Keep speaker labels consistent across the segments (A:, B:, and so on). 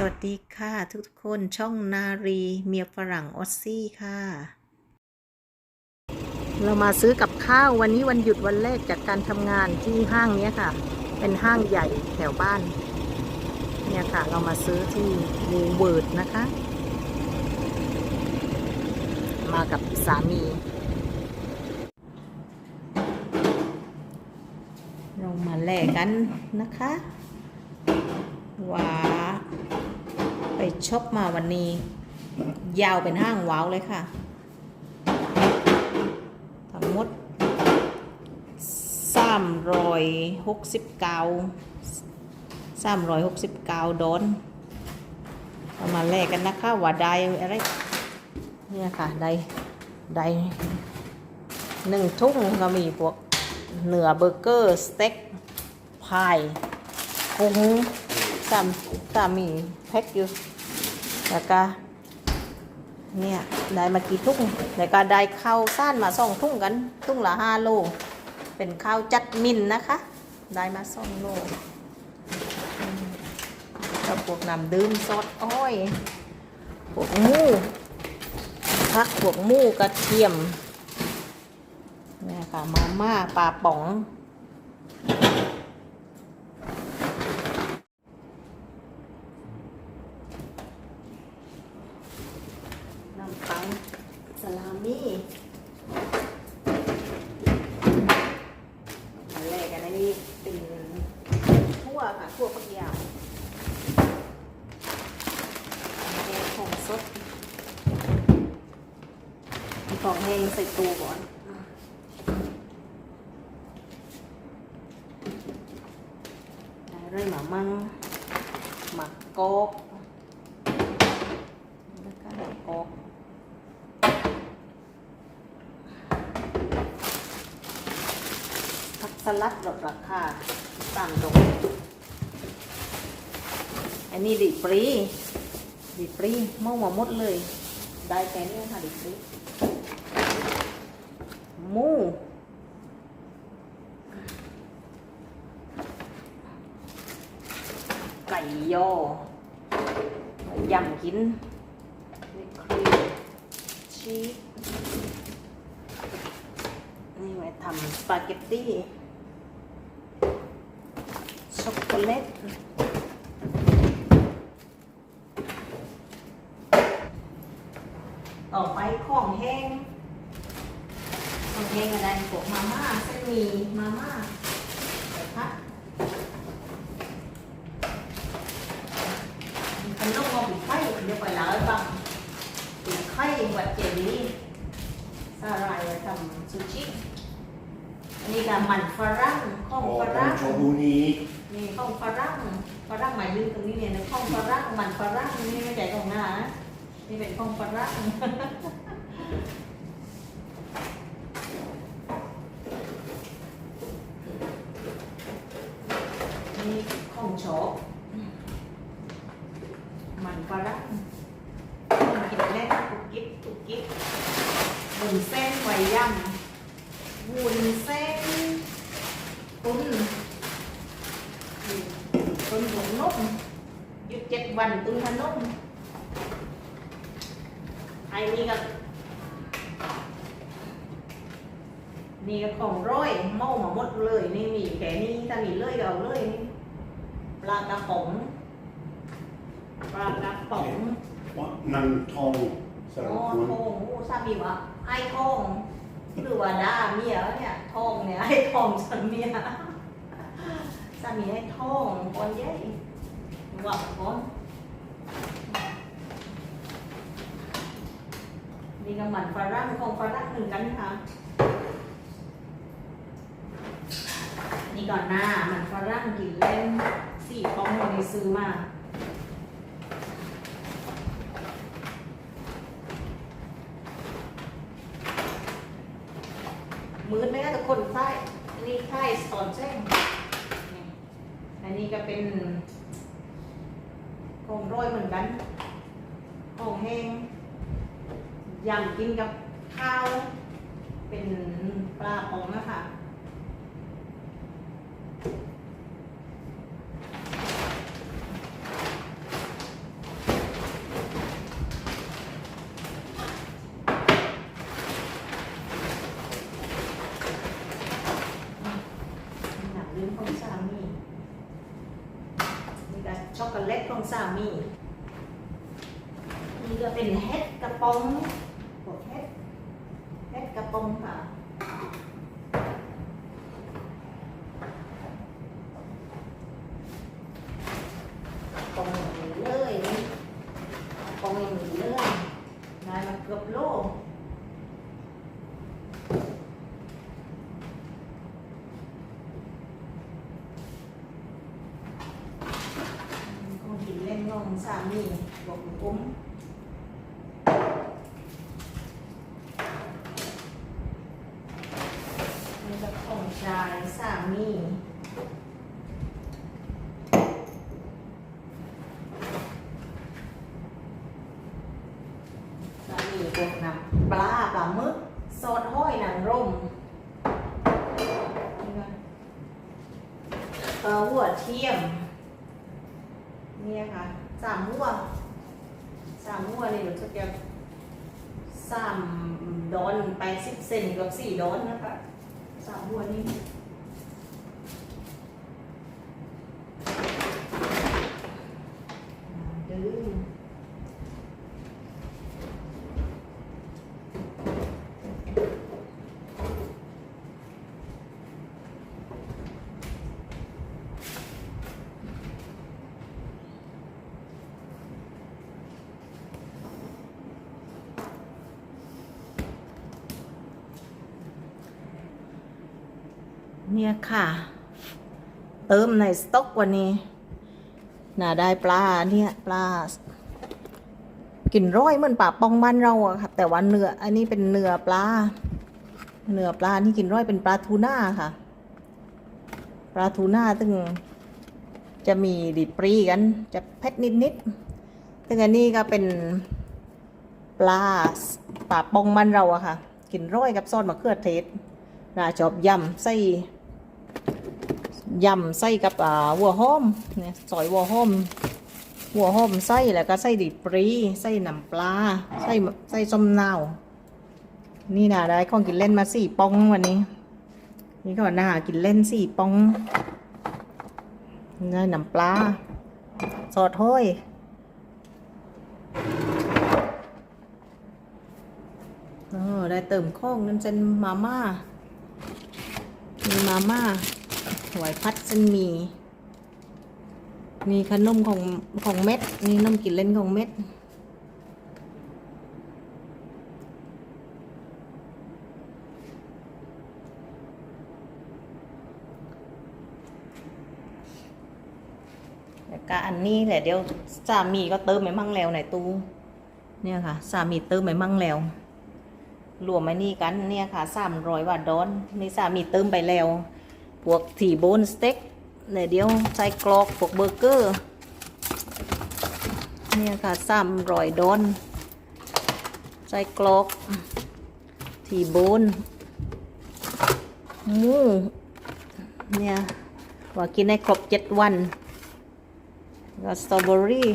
A: สวัสดีค่ะ ทุกๆคนช่องนารีเมียฝรั่งออสซี่ค่ะ เรามาซื้อกับข้าววันนี้วันหยุดวันแรกจากการทำงานที่ห้างเนี้ยค่ะ เป็นห้างใหญ่แถวบ้าน เนี่ยค่ะ เรามาซื้อที่วูเวิร์ดนะคะ มากับสามี เรามาแลกกันนะคะว่า ช็อปมาวันนี้ ยาวเป็นห้างว้าวเลยค่ะ ทั้งหมดสามร้อยหกสิบเก้าสามร้อยหกสิบเก้าดอนเรามาแลกกันนะคะว่าได้อะไรเนี่ยค่ะได้ได้หนึ่งทุ่งก็มีพวกเนื้อเบอร์เกอร์สเต็กพายกุ้งสามสามีแพ็คอยู่ แล้วก็เนี่ยได้มากี่ทุ่งแล้วก็ได้ข้าวซ่านมาสองทุ่งกัน ทุ่งละห้าโล เป็นข้าวจัดมินนะคะ ได้มาสองโลอืมแล้วพวกน้ำดื่มซอสอ้อยพวกมูพักพวกมูกระเทียมเนี่ยค่ะมาม่าปลาป๋อง น้ำปังสลามี่มาแรกกันอันนี้เป็นทั่วค่ะทั่วพักยาวอันนี้ของสดมีข องแหงใส่ตู้ก่อนได้เรื่อยหมามังหมักกอกแล้วก็หมักกอกผักสลัดลดราคาสามดอกอันนี้ดิปรีดิปรีเมื่อมาหมดเลย ได้แค่นี้ค่ะดิปรี มูไก่ยอยำกินวิปครีมชีสนี่ไว้ทำสปาเกตตี้ช็อกโกแลตต่อไปของแห้ง ของแห้งอะไรพวกมาม่าเส้นหมี่มาม่าเดี๋ยวพัดขนมเอาปิดไข่เดี๋ยวไปลาให้ฟังปิดไข่วัดเจดีย์สาหร่ายไว้ทำซูชิอันนี้ก็มันฝรั่งข้องฝรั่ง
B: ชมบุรี
A: นี่ข้องฝรั่งฝรั่งหมายถึงตรงนี้เนี่ยนะข้องฝรั่งมันฝรั่งนี่ไม่ใช่ของหน้านะนี่เป็นข้องฝรั่ง นี่ ข้องโฉบมันฝรั่งกินแน่กุกกิ๊บกุกกิ๊บวุ้นเส้นไว้ย่ำวุ้นเส้นตุ้นตุ้นหัวนกหยุดเจ็ดวันตุ้นพนกไอ้นี่ก็นี่ก็ของร้อยเมามาหมดเลย นี่มีแค่นี้ถ้ามีเลยก็เอาเลยนี่ ปลากระป๋องปลากระป๋อง
B: นังทองส
A: โอ้
B: ระคุณ
A: ทองโอ้สามีวะไอ้ทองหรือว่าดาเมียวะเนี่ยทองเนี่ยไอ้ทองสามียสามีไอ้ทองคนใหญ่ว่าคนนี่ก็มันฝรั่งของฝรั่งเหมือนกันค่ะนี่ก่อนหน้ามันฝรั่งกินเล่น สี่ฟองในซื้อมามืดไหมคะทุกคนไส้อันนี้ไส้สอนแจ้งอันนี้ก็เป็นของโรยเหมือนกันของแห้งยำกินกับข้าว เป็นปลาปองนะคะ ช็อกโกแลตของ สามี นี่ก็เป็นเฮ็ดกระป๋องพวเฮ็ดเฮ็ดกระป๋องค่ะป๋องอย่างนี้เลยนี่กระป๋องอย่างนี้เลยนายมันเกือบโล คงกินเล่นงงสามีบอกปุ้มนี่ก็ของ ชายสามีสามีพวกน้ำปลาปลาหมึกซอสห้อยนางรมนี่ก็ปลาหัวเทียม เนี่ยค่ะสามหัวสามหัวนี่รู้สึกจะสามดอนแปดสิบเซนกับสี่ดอนนะคะ สามหัวนี่ดื้อ เนี่ยค่ะ เติมในสต็อกวันนี้น่าได้ปลาเนี่ยปลากินร้อยเหมือนปลาปองบ้านเราอะค่ะแต่ว่าเนื้ออันนี้เป็นเนื้อปลาเนื้อปลาที่กินร้อยเป็นปลาทูน่าค่ะ ปลาทูน่าตึงจะมีดิปรีกัน จะเผ็ดนิดๆตึงอันนี้ก็เป็นปลาปลาปองบ้านเราอะค่ะ กินร้อยกับซอสมะเขือเทศน่าชอบยำไส้ ยำไส้กับอ่าวัวหอมเนี่ยซอยวัวหอมหัวหอมไส้แล้วก็ไส้ดิบปรีไส้น้ำปลาไส้ไส้ส้มนาวนี่นะได้ของกินเล่นมาสี่ปองวันนี้ นี่ก็น่ากินเล่นสี่ปองนี่น้ำปลาซอสห้อยเออได้เติมข้องนั่นเส้นมาม่ามีมาม่า วยพัดเส้นมี มีขนมของของเม็ดนี่นมกินเล่นของเม็ดแล้วก็อันนี้แหละเดี๋ยวสามีก็เติมไปมั่งแล้วในตู้เนี่ยค่ะสามีเติมไปมั่งแล้วรวมไอ้นี่กันเนี่ยค่ะสามร้อยบาทดอนนี่สามีเติมไปแล้ว พวกทีโบนสเต็กเนี่ยเดี๋ยวใส่กรอกพวกเบอร์เกอร์เนี่ยค่ะสามรอยดอนใส่กรอกทีโบนหมูเนี่ยว่ากินได้ครบเจ็ดวันก็สตรอเบอรี่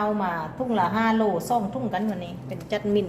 A: เข้ามาทุ่งละห้าโลส่องทุ่งกันวันนี้ เป็นจัดมิน